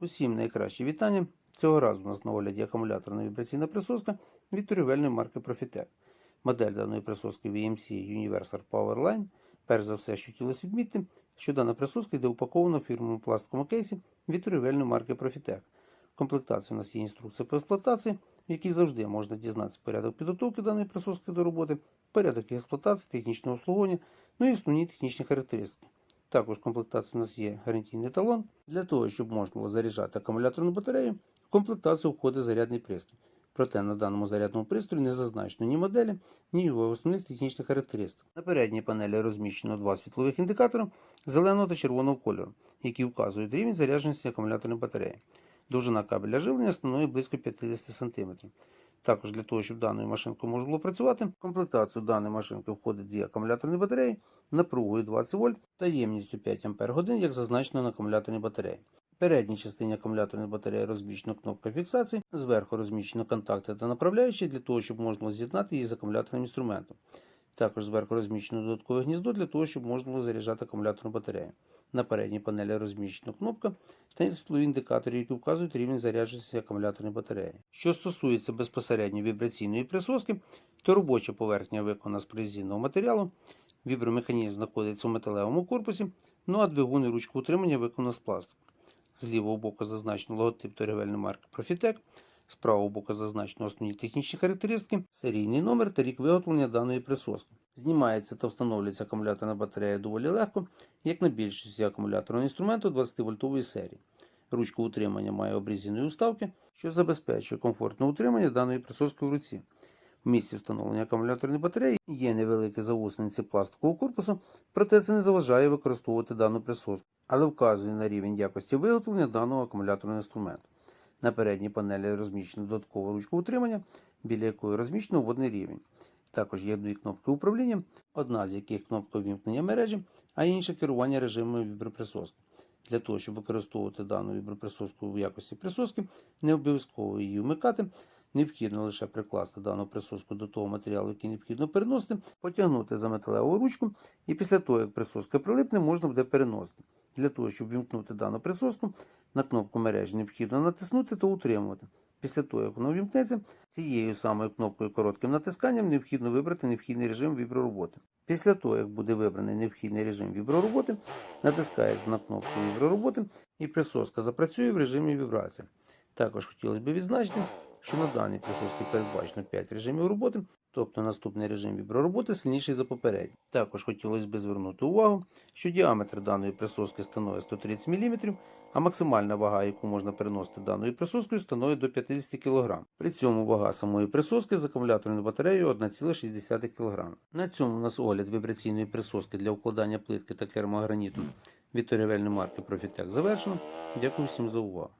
Усім найкраще вітання. Цього разу у нас на акумуляторна вібраційна присоска від торгівельної марки Profitec. Модель даної присоски VMC Universal Powerline. Перш за все, що хотілося відмітити, що дана присоска йде упакована в фірмовому пластиковому кейсі від торгівельної марки Profitec. В комплектації у нас є інструкція по експлуатації, в якій завжди можна дізнатися порядок підготовки даної присоски до роботи, порядок експлуатації, технічного обслуговування, ну і основні технічні характеристики. Також в комплектації у нас є гарантійний талон. Для того, щоб можна було заряджати акумуляторну батарею, в комплектацію входить зарядний пристрій. Проте на даному зарядному пристрої не зазначено ні моделі, ні його основних технічних характеристик. На передній панелі розміщено два світлових індикатора зеленого та червоного кольору, які вказують рівень зарядженості акумуляторної батареї. Довжина кабеля живлення становить близько 50 см. Також для того, щоб даною машинкою можна було працювати, в комплектацію даної машинки входить дві акумуляторні батареї напругою 20 вольт та ємністю 5 Ах, як зазначено на акумуляторній батареї. В передній частині акумуляторної батареї розміщена кнопка фіксації, зверху розміщено контакти та направляючі для того, щоб можна було з'єднати її з акумуляторним інструментом. Також зверху розміщено додаткове гніздо для того, щоб можна було заряджати акумуляторну батарею. На передній панелі розміщена кнопка та світлові індикатори, які вказують рівень зарядженості акумуляторної батареї. Що стосується безпосередньо вібраційної присоски, то робоча поверхня виконана з прорезинного матеріалу, вібромеханізм знаходиться у металевому корпусі, ну а двигун і ручку утримання виконано з пластику. З лівого боку зазначено логотип торгівельної марки Profitec, з правого боку зазначено основні технічні характеристики, серійний номер та рік виготовлення даної присоски. Знімається та встановлюється акумуляторна батарея доволі легко, як на більшості акумуляторного інструменту 20-вольтової серії. Ручка утримання має обрізані уставки, що забезпечує комфортне утримання даної присоски в руці. В місці встановлення акумуляторної батареї є невеликі заусениці пластикового корпусу, проте це не заважає використовувати дану присоску, але вказує на рівень якості виготовлення даного акумуляторного інструменту. На передній панелі розміщено додаткову ручку утримання, біля якої розміщено водний рівень. Також є дві кнопки управління, одна з яких кнопка вімкнення мережі, а інша керування режимом віброприсоски. Для того, щоб використовувати дану віброприсоску в якості присоски, не обов'язково її вмикати. Необхідно лише прикласти дану присоску до того матеріалу, який необхідно переносити, потягнути за металеву ручку, і після того, як присоска прилипне, можна буде переносити. Для того, щоб вімкнути дану присоску, на кнопку мережі необхідно натиснути та утримувати. Після того, як воно вімкнеться, цією самою кнопкою коротким натисканням необхідно вибрати необхідний режим вібророботи. Після того, як буде вибраний необхідний режим вібророботи, натискається на кнопку вібророботи і присоска запрацює в режимі вібрації. Також хотілося б відзначити, що на даній присосці передбачено 5 режимів роботи, тобто наступний режим вібророботи сильніший за попередній. Також хотілося б звернути увагу, що діаметр даної присоски становить 130 мм, а максимальна вага, яку можна переносити даною присоскою, становить до 50 кг. При цьому вага самої присоски з акумуляторною батареєю 1,6 кг. На цьому у нас огляд вібраційної присоски для укладання плитки та кермограніту від торгівельної марки Profitec завершено. Дякую всім за увагу.